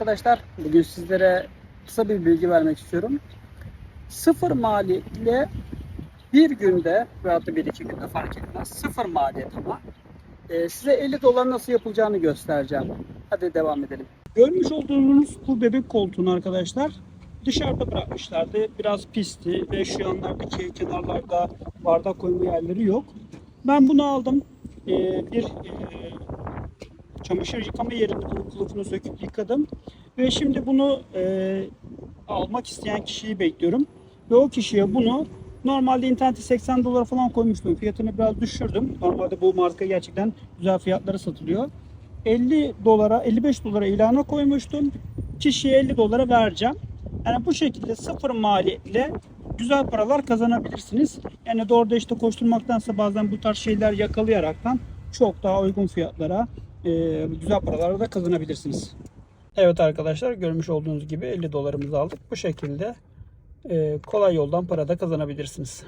Arkadaşlar bugün sizlere kısa bir bilgi vermek istiyorum. Sıfır maliyetle bir günde veyahut da bir iki günde fark etmez. Sıfır maliyet ama e, size 50 dolar nasıl yapılacağını göstereceğim. Hadi devam edelim. Görmüş olduğunuz bu bebek koltuğunu arkadaşlar dışarıda bırakmışlardı. Biraz pisti ve şu yanlardaki kenarlarda bardak koyma yerleri yok. Ben bunu aldım. E, bir e, çamaşır yıkama yerinde bunun kılıfını söküp yıkadım. Ve şimdi bunu e, almak isteyen kişiyi bekliyorum. Ve o kişiye bunu normalde internete 80 dolara falan koymuştum. Fiyatını biraz düşürdüm. Normalde bu marka gerçekten güzel fiyatlara satılıyor. 50 dolara 55 dolara ilana koymuştum. Kişiye 50 dolara vereceğim. Yani bu şekilde sıfır maliyetle güzel paralar kazanabilirsiniz. Yani doğruda işte koşturmaktansa bazen bu tarz şeyler yakalayaraktan çok daha uygun fiyatlara e, güzel paralar da kazanabilirsiniz. Evet arkadaşlar görmüş olduğunuz gibi 50 dolarımızı aldık. Bu şekilde e, kolay yoldan para da kazanabilirsiniz.